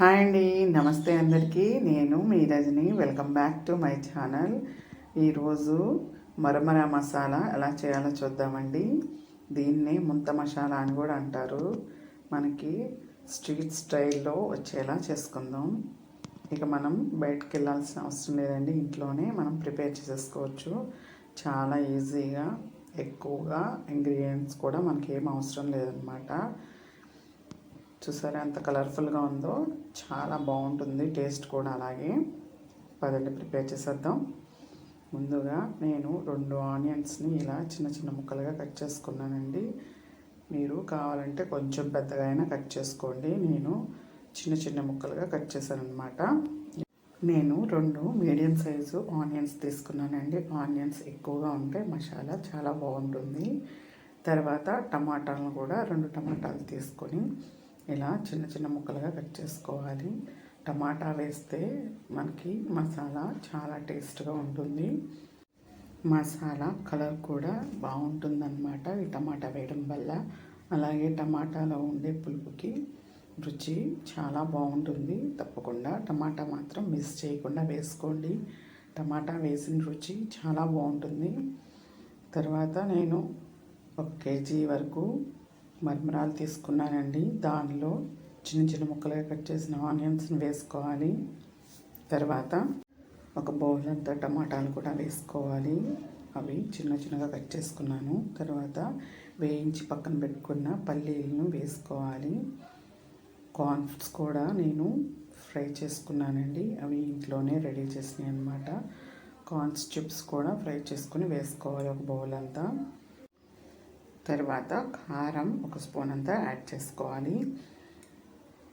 Hi అండి నమస్తే అందరికీ. నేను మీ Rajani. Welcome back to my channel ఈరోజు మరమర మసాలా ఎలా చేయాలో చూద్దామండి. దీన్ని ముంత మసాలా అని కూడా అంటారు. మనకి స్ట్రీట్ స్టైల్లో వచ్చేలా చేసుకుందాం. ఇక మనం బయటకు వెళ్ళాల్సిన అవసరం లేదండి. ఇంట్లోనే మనం ప్రిపేర్ చేసేసుకోవచ్చు. చాలా ఈజీగా ఎక్కువగా ఇంగ్రీడియంట్స్ కూడా మనకి ఏం అవసరం లేదనమాట చూసారా ఎంత కలర్ఫుల్గా ఉందో. చాలా బాగుంటుంది. టేస్ట్ కూడా అలాగే. పదండి ప్రిపేర్ చేసేద్దాం. ముందుగా నేను రెండు ఆనియన్స్ని ఇలా చిన్న చిన్న ముక్కలుగా కట్ చేసుకున్నానండి. మీరు కావాలంటే కొంచెం పెద్దగా అయినా కట్ చేసుకోండి. నేను చిన్న చిన్న ముక్కలుగా కట్ చేశాను అనమాట నేను రెండు మీడియం సైజు ఆనియన్స్ తీసుకున్నానండి. ఆనియన్స్ ఎక్కువగా ఉంటే మసాలా చాలా బాగుంటుంది. తర్వాత టమాటాలను కూడా రెండు టమాటాలు తీసుకొని ఇలా చిన్న చిన్న ముక్కలుగా కట్ చేసుకోవాలి. టమాటా వేస్తే మనకి మసాలా చాలా టేస్ట్గా ఉంటుంది. మసాలా కలర్ కూడా బాగుంటుందన్నమాట ఈ టమాటా వేయడం వల్ల. అలాగే టమాటాలో ఉండే పులుపుకి రుచి చాలా బాగుంటుంది. తప్పకుండా టమాటా మాత్రం మిస్ చేయకుండా వేసుకోండి. టమాటా వేసిన రుచి చాలా బాగుంటుంది. తర్వాత నేను ఒక కేజీ వరకు మరమరాలు తీసుకున్నానండి. దానిలో చిన్న చిన్న ముక్కలుగా కట్ చేసిన ఆనియన్స్ని వేసుకోవాలి. తర్వాత ఒక బౌల్ అంతా టమాటాలు కూడా వేసుకోవాలి. అవి చిన్న చిన్నగా కట్ చేసుకున్నాను. తర్వాత వేయించి పక్కన పెట్టుకున్న పల్లీలను వేసుకోవాలి. కార్న్స్ కూడా నేను ఫ్రై చేసుకున్నానండి. అవి ఇంట్లోనే రెడీ చేసినాయి అనమాట కార్న్స్ చిప్స్ కూడా ఫ్రై చేసుకుని వేసుకోవాలి ఒక బౌల్ అంతా. తర్వాత కారం ఒక స్పూన్ అంతా యాడ్ చేసుకోవాలి.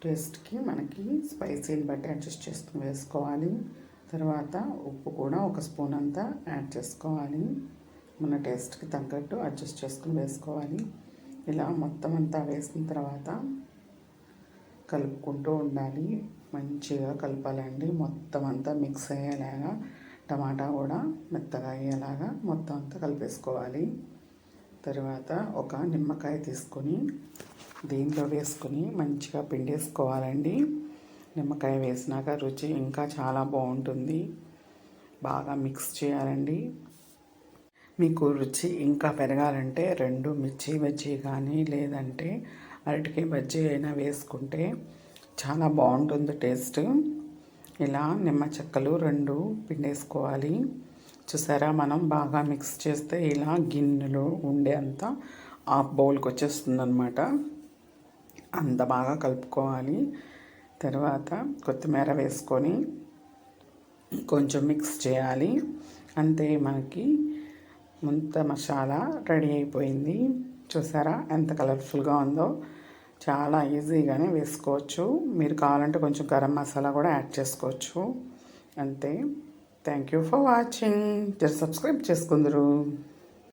టేస్ట్కి మనకి స్పైసీని బట్టి అడ్జస్ట్ చేసుకుని వేసుకోవాలి. తర్వాత ఉప్పు కూడా ఒక స్పూన్ అంతా యాడ్ చేసుకోవాలి. మన టేస్ట్కి తగ్గట్టు అడ్జస్ట్ చేసుకుని వేసుకోవాలి. ఇలా మొత్తం అంతా వేసిన తర్వాత కలుపుకుంటూ ఉండాలి. మంచిగా కలపాలండి. మొత్తం అంతా మిక్స్ అయ్యేలాగా టమాటా కూడా మెత్తగా అయ్యేలాగా మొత్తం అంతా కలిపేసుకోవాలి. తర్వాత ఒక నిమ్మకాయ తీసుకొని దీంట్లో వేసుకొని మంచిగా పిండేసుకోవాలండి. నిమ్మకాయ వేసినాక రుచి ఇంకా చాలా బాగుంటుంది. బాగా మిక్స్ చేయాలండి. మీకు రుచి ఇంకా పెరగాలంటే రెండు మిర్చి బజ్జీ కానీ లేదంటే అరటికాయ బజ్జీ అయినా వేసుకుంటే చాలా బాగుంటుంది టేస్ట్. ఇలా నిమ్మ చెక్కలు రెండు పిండేసుకోవాలి. చూసారా? మనం బాగా మిక్స్ చేస్తే ఇలా గిన్నెలో ఉండే అంత హాఫ్ బౌల్కి వచ్చేస్తుంది అనమాట అంత బాగా కలుపుకోవాలి. తర్వాత కొత్తిమీర వేసుకొని కొంచెం మిక్స్ చేయాలి. అంతే మనకి ముంత మసాలా రెడీ అయిపోయింది. చూసారా? ఎంత కలర్ఫుల్గా ఉందో. చాలా ఈజీగానే వేసుకోవచ్చు. మీరు కావాలంటే కొంచెం గరం మసాలా కూడా యాడ్ చేసుకోవచ్చు. అంతే. థ్యాంక్ యూ ఫర్ వాచింగ్ జర సబ్స్క్రైబ్ చేసుకుందరు.